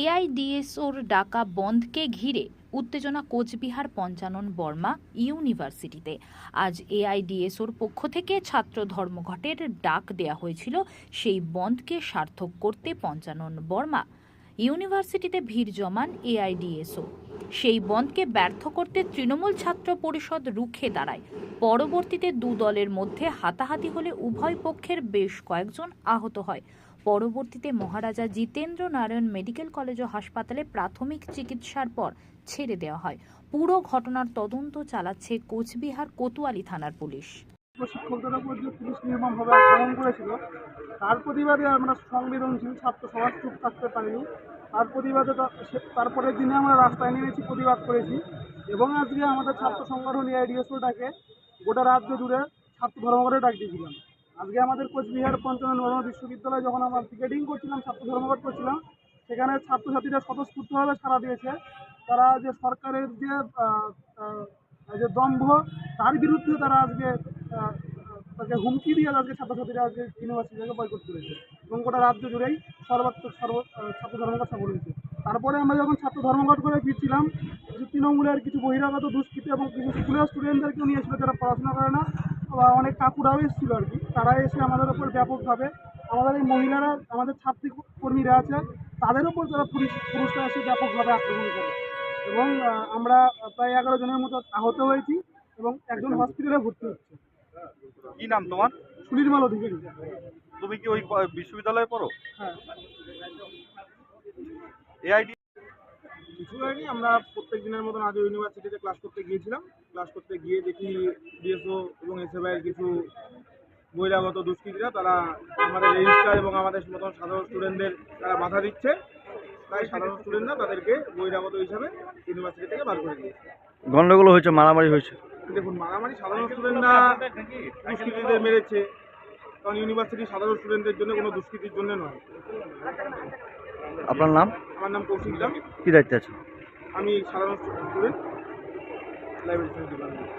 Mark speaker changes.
Speaker 1: এআইডিএসওর ডাকা বন্ধকে ঘিরে উত্তেজনা কোচবিহার পঞ্চানন বর্মা ইউনিভার্সিটিতে। আজ এআইডিএসওর পক্ষ থেকে ছাত্র ধর্মঘটের ডাক দেয়া হয়েছিল সেই বন্ধকে সার্থক করতে পঞ্চানন বর্মা। ইউনিভার্সিটিতে ভিড় জমান এআইডিএসও। সেই বন্ধকে ব্যর্থ করতে তৃণমূল ছাত্র পরিষদ রুখে দাঁড়ায়। পরবর্তীতে দু দলের মধ্যে হাতাহাতি হলে উভয় পক্ষের বেশ কয়েকজন আহত হয়। পরবর্তীতে মহারাজা জিতেন্দ্র নারায়ণ মেডিকেল কলেজ ও হাসপাতালে প্রাথমিক চিকিৎসার পর ছেড়ে দেওয়া হয়। পুরো ঘটনার তদন্ত চালাচ্ছে কোচবিহার কোতোয়ালি থানার পুলিশ।
Speaker 2: শিক্ষকদের উপর যে পুলিশ নির্মমভাবে আক্রমণ করেছিল, তার প্রতিবাদে আমরা সংবেদনশীল ছাত্র সমাজ চুপ থাকতে পারিনি। তার প্রতিবাদে তারপরের দিনে আমরা রাস্তায় নেমেছি, প্রতিবাদ করেছি এবং আজকে আমাদের ছাত্র সংগঠন এআইডিএসওটাকে গোটা রাজ্য জুড়ে ছাত্র ধর্মঘটে ডাক দিয়েছিলাম। আজকে আমাদের কোচবিহার পঞ্চানন বর্মা বিশ্ববিদ্যালয়ে যখন আমরা পিকেটিং করছিলাম, ছাত্র ধর্মঘট করছিলাম, সেখানে ছাত্রছাত্রীরা স্বতঃস্ফূর্তভাবে সাড়া দিয়েছে। তারা যে সরকারের যে যে দম্ভ, তার বিরুদ্ধে তারা আজকে তাকে হুমকি দিয়ে আজকে ছাত্রছাত্রীরা আজকে ইউনিভার্সিটিকে বয়কট করেছে। এবং গোটা রাজ্য জুড়েই সর্বাত্মক সর্ব ছাত্র ধর্মঘট সফল তারপরে আমরা যখন ছাত্র ধর্মঘট করে ফিরছিলাম কিছু তৃণমূলের কিছু বহিরাগত দুষ্কৃতী এবং কিছু স্কুলের স্টুডেন্টদেরকেও নিয়েছিল যারা পড়াশোনা করে না অনেক কাকুরাও এসেছিল আর কি। তারা এসে আমাদের ওপর ব্যাপকভাবে আমাদের এই মহিলারা আমাদের ছাত্রী কর্মীরা আছে তাদের ওপর তারা পুলিশ পুরুষরা এসে ব্যাপকভাবে আক্রমণ করে। এবং আমরা প্রায় এগারো জনের মতো আহত হয়েছি এবং একজন হসপিটালে ভর্তি হচ্ছে।
Speaker 3: কি নাম তোমার?
Speaker 2: সুনির্মল অধিকারী।
Speaker 3: তুমি কি ওই বিশ্ববিদ্যালয়ে পড়ো?
Speaker 2: হ্যাঁ।
Speaker 3: এআইডি
Speaker 2: কিছু হয়নি। আমরা প্রত্যেক দিনের মতন আগে ইউনিভার্সিটিতে ক্লাস করতে গিয়েছিলাম। ক্লাস করতে গিয়ে দেখি ডিএসও এবং এসএফআইয়ের কিছু বহিরাগত দুষ্কৃতীরা তারা আমাদের রেজিস্ট্রার এবং আমাদের মতন সাধারণ স্টুডেন্টদের তারা বাধা দিচ্ছে। তাই সাধারণ স্টুডেন্টরা তাদেরকে বহিরাগত হিসাবে ইউনিভার্সিটি থেকে বার করে দিয়েছে।
Speaker 4: গন্ডগোল হয়েছে মারামারি হয়েছে?
Speaker 2: দেখুন মারামারি সাধারণ স্টুডেন্টরা দুষ্কৃতীদের মেরেছে। কারণ ইউনিভার্সিটি সাধারণ স্টুডেন্টদের জন্য কোনো দুষ্কৃতির জন্য নয়।
Speaker 4: আপনার নাম?
Speaker 2: আমার নাম কৌশিক দাম
Speaker 4: কি দায়িত্বে আছেন?
Speaker 2: আমি সাধারণ স্টুডেন্ট। Library department